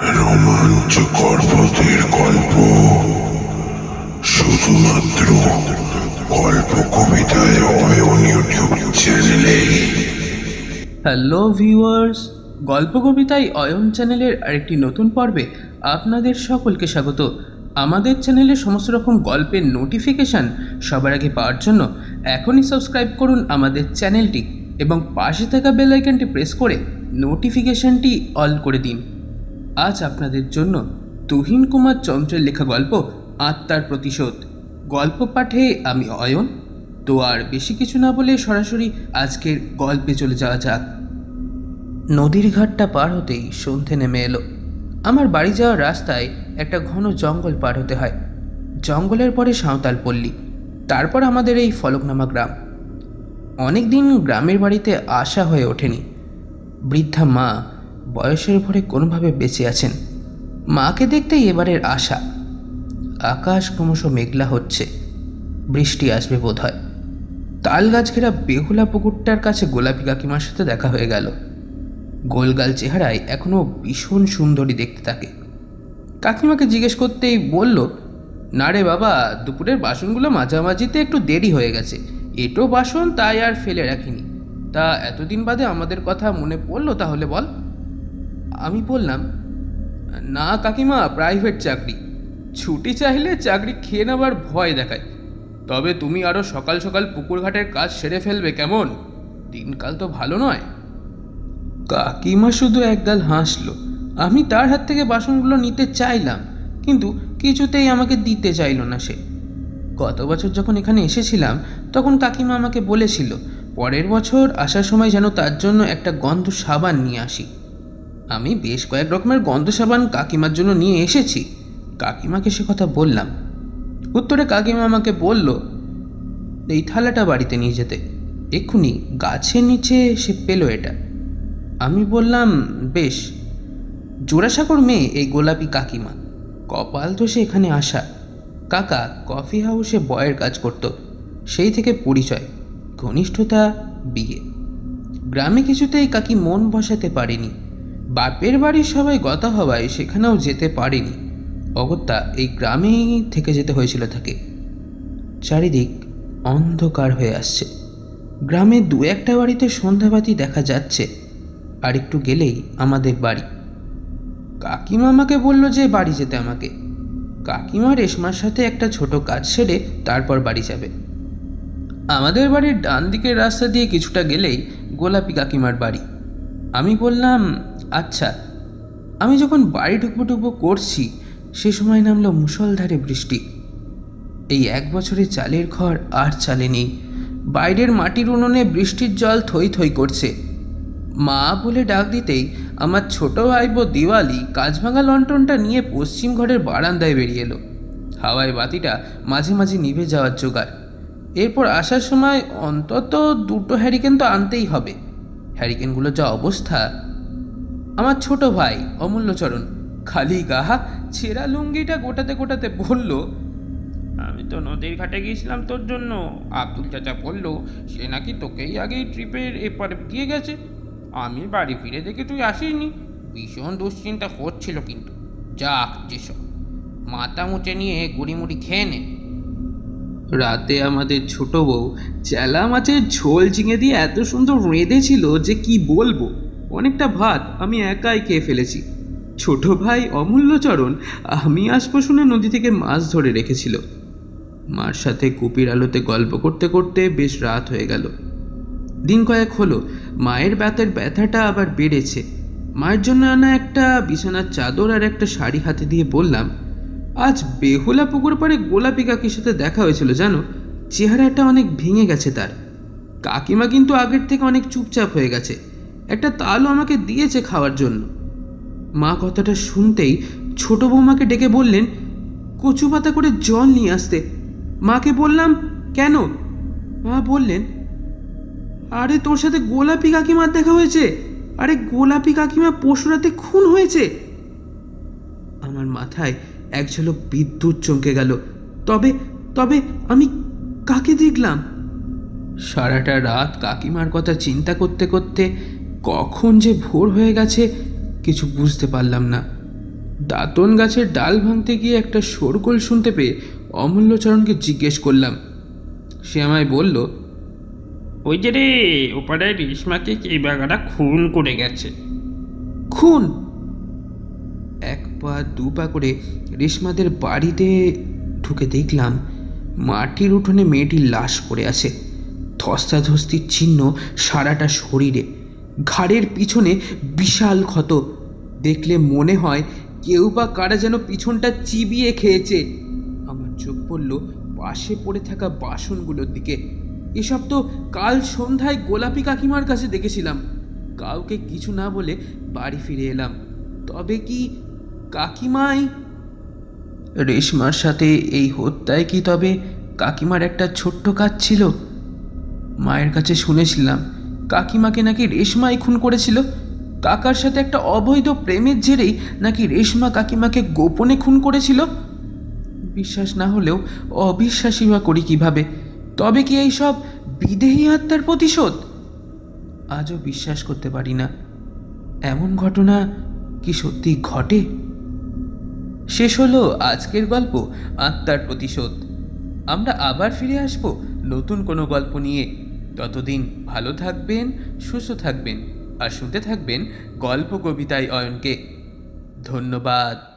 রোমাঞ্চকর পথের গল্প। শুধুমাত্র গল্প কবিতায় অয়ন ইউটিউব চ্যানেলে। হ্যালো ভিউয়ার্স, গল্প কবিতায় অয়ন চ্যানেলের আরেকটি নতুন পর্বে আপনাদের সকলকে স্বাগত। আমাদের চ্যানেলে সমস্ত রকম গল্পের নোটিফিকেশান সবার আগে পাওয়ার জন্য এখনই সাবস্ক্রাইব করুন আমাদের চ্যানেলটি এবং পাশে থাকা বেল আইকনটি প্রেস করে নোটিফিকেশানটি অল করে দিন। আজ আপনাদের জন্য তুহিন কুমার চন্দ্রের লেখা গল্প, আত্মার প্রতিশোধ। গল্প পাঠে আমি অয়ন। তো আর বেশি কিছু না বলে সরাসরি আজকের গল্পে চলে যাওয়া যাক। নদীর ঘাটটা পার হতেই সন্ধে নেমে এলো। আমার বাড়ি যাওয়ার রাস্তায় একটা ঘন জঙ্গল পার হতে হয়। জঙ্গলের পরে সাঁওতাল পল্লী, তারপর আমাদের এই ফলকনামা গ্রাম। অনেক দিন গ্রামের বাড়িতে আসা হয়ে ওঠেনি। বৃদ্ধা মা বয়সের ভরে কোনোভাবে বেঁচে আছেন। মাকে দেখতেই এবারের আশা। আকাশ ক্রমশ মেঘলা হচ্ছে। বৃষ্টি আসবে বোধ হয় তাল গাছ ঘেরা বেহুলা পুকুরটার কাছে গোলাপি কাকিমার সাথে দেখা হয়ে গেল। গোলগাল চেহারায় এখনও ভীষণ সুন্দরী দেখতে থাকে কাকিমাকে জিজ্ঞেস করতেই বলল, না রে বাবা, দুপুরের বাসনগুলো মাঝামাঝিতে একটু দেরি হয়ে গেছে। এটো বাসন তাই আর ফেলে রাখিনি। তা এতদিন বাদে আমাদের কথা মনে পড়ল তাহলে বল। আমি বললাম, না কাকিমা প্রাইভেট চাকরি। ছুটি চাইলে চাকরি খেয়ে নেবার ভয় দেখায়। তবে তুমি আরও সকাল সকাল পুকুরঘাটের কাজ সেরে ফেলবে কেমন? দিনকাল তো ভালো নয়। কাকিমা শুধু একগাল হাসলো। আমি তার হাত থেকে বাসনগুলো নিতে চাইলাম, কিন্তু কিছুতেই আমাকে দিতে চাইলো না সে। গত বছর যখন এখানে এসেছিলাম, তখন কাকিমা আমাকে বলেছিল, পরের বছর আসার সময় যেন তার জন্য একটা গন্ধ সাবান নিয়ে আসি আমি বেশ কয়েক রকমের গন্ধ সাবান কাকিমার জন্য নিয়ে এসেছি। কাকিমাকে সে কথা বললাম। উত্তরে কাকিমা আমাকে বলল, এই থালাটা বাড়িতে নিয়ে যেতে। এক্ষুনি গাছের নিচে সে পেল এটা। আমি বললাম, বেশ। জোড়াসাগর মেয়ে এই গোলাপি কাকিমা। কপাল তো সে এখানে আসা। কাকা, কফি হাউসে বয়ের কাজ করত। সেই থেকে পরিচয়, ঘনিষ্ঠতা, বিয়ে। গ্রামে কিছুতেই কাকি মন বসাতে পারেনি। বাপের বাড়ির সবাই গতা হওয়ায় সেখানেও যেতে পারেনি। অগত্যা এই গ্রামেই থেকে যেতে হয়েছিল তাকে। চারিদিক অন্ধকার হয়ে আসছে। গ্রামে দু একটা বাড়িতে সন্ধ্যাবাতি দেখা যাচ্ছে। আর একটু গেলেই আমাদের বাড়ি। কাকিমা আমাকে বলল যে বাড়ি যেতে আমাকে। কাকিমা রেশমার সাথে একটা ছোট কাজ সেরে তারপর বাড়ি যাবে। আমাদের বাড়ির ডান দিকের রাস্তা দিয়ে কিছুটা গেলেই গোলাপি কাকিমার বাড়ি। আমি বললাম আচ্ছা আমি যখন বাড়ি ঢুকবো ঢুকবো করছি, সে সময় নামলো মুষলধারে বৃষ্টি। এই এক বছরে চালের ঘর আর চালে নেই বাইরের মাটির উনুনে বৃষ্টির জল থই থই করছে। মা বলে ডাক দিতেই আমার ছোট ভাইবো দিওয়ালি কাঁচভাঙা লন্ঠনটা নিয়ে পশ্চিম ঘরের বারান্দায় বেরিয়ে এলো। হাওয়ায় বাতিটা মাঝে মাঝে নিভে যাওয়ার জোগাড়। এরপর আসার সময় অন্তত দুটো হ্যারিকেন তো আনতেই হবে। হ্যারিকেনগুলো যা অবস্থা আমার ছোট ভাই অমূল্যচরণ খালি গাহা, ছেঁড়া লুঙ্গিটা গোটাতে গোটাতে বলল, আমি তো নদীর ঘাটে গিয়েছিলাম তোর জন্য। আব্দুল চাচা বলল, সে নাকি তোকেই আগেই ট্রিপের এপারে দিয়ে গেছে। আমি বাড়ি ফিরে দেখে তুই আসিসনি। ভীষণ দুশ্চিন্তা হচ্ছিল কিন্তু। যাক, যেসব। মাথা মুচে নিয়ে গুড়িমুড়ি খেয়ে নে। রাতে আমাদের ছোট বউ চেলা মাছের ঝোল চিঙে দিয়ে এত সুন্দর রেঁধেছিল যে কি বলব? অনেকটা ভাত আমি একাই খেয়ে ফেলেছি। ছোট ভাই অমূল্যচরণ আমি আসব শুনে নদী থেকে মাছ ধরে রেখেছিল। মার সাথে কুপির আলোতে গল্প করতে করতে বেশ রাত হয়ে গেল। দিন কয়েক হলো, মায়ের ব্যথার ব্যথাটা আবার বেড়েছে। মায়ের জন্য আনা একটা বিছানার চাদর আর একটা শাড়ি হাতে দিয়ে বললাম, আজ বেহুলা পুকুর পাড়ে গোলাপি কাকির সাথে দেখা হয়েছিল, জানো? চেহারাটা অনেক ভেঙে গেছে তার। কাকিমা কিন্তু আগের থেকে অনেক চুপচাপ হয়ে গেছে। একটা তালও আমাকে দিয়েছে খাওয়ার জন্য। মা কথাটা শুনতেই ছোট বৌমাকে ডেকে বললেন, কচু পাতা করে জল নিয়ে আসতে। মাকে বললাম, কেন? মা বললেন, আরে তোর সাথে গোলাপি কাকিমার দেখা হয়েছে। আরে গোলাপি কাকিমা পশুরাতে খুন হয়েছে। আমার মাথায় এক ঝলক বিদ্যুৎ চমকে গেল। তবে তবে আমি কাকে দেখলাম? সারাটা রাত কাকিমার কথা চিন্তা করতে করতে কখন যে ভোর হয়ে গেছে কিছু বুঝতে পারলাম না। দাঁতন গাছের ডাল ভাঙতে গিয়ে একটা শোরগোল শুনতে পেয়ে অমূল্যচরণকে জিজ্ঞেস করলাম। সে আমায় বলল ওই যে রে ওপারে রেশমাকে এই বাগাটা খুন করে গেছে। খুন? এক পা দু পা করে রেশমাদের বাড়িতে ঢুকে দেখলাম মাটির উঠোনে মেয়েটির লাশ পড়ে আছে। ধস্তাধস্তির চিহ্ন সারাটা শরীরে। ঘাড়ের পিছনে বিশাল ক্ষত। দেখলে মনে হয় কেউ বা কারা যেন পিছনটা চিবিয়ে খেয়েছে। আমার চোখ পড়ল পাশে পড়ে থাকা বাসনগুলোর দিকে। এসব তো কাল সন্ধ্যায় গোলাপি কাকিমার কাছে দেখেছিলাম। কাউকে কিছু না বলে বাড়ি ফিরে এলাম। তবে কি কাকিমাই? রেশমার সাথে এই হত্যায় কি তবে কাকিমার একটা ছোট্ট কাজ ছিল? মায়ের কাছে শুনেছিলাম কাকিমাকে নাকি রেশমাই খুন করেছিল? কাকার সাথে একটা অবৈধ প্রেমের জেরেই নাকি রেশমা কাকিমাকে গোপনে খুন করেছিল? বিশ্বাস না হলেও অবিশ্বাসী বা করি কীভাবে? তবে কি এই সব বিদেহী আত্মার প্রতিশোধ? আজও বিশ্বাস করতে পারি না। এমন ঘটনা কি সত্যি ঘটে? শেষ হলো আজকের গল্প আত্মার প্রতিশোধ। আমরা আবার ফিরে আসব নতুন কোনো গল্প নিয়ে। ততদিন ভালো থাকবেন সুস্থ থাকবেন আর শুনতে থাকবেন গল্প কবিতায় অয়নকে। ধন্যবাদ।